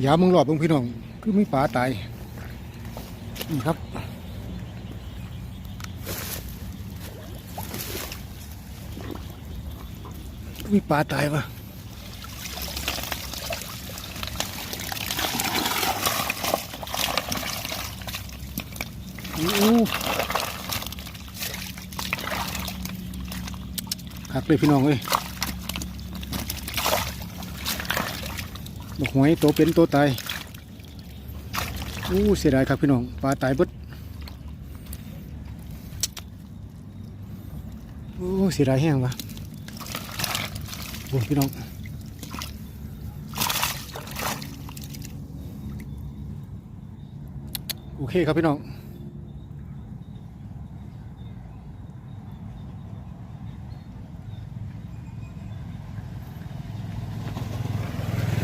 อย่ามึงหลอบมึงพี่น้อง คือมีปลาตาย นี่ครับ มีปลาตายวะโอ้หักเลยพี่น้องเอ้ย บอกหวยตัวเป็นตัวตายอู้เสียดายครับพี่น้องปลาตายบดอู้เสียดายแห้งวะโอ้พี่น้องโอเคครับพี่น้อง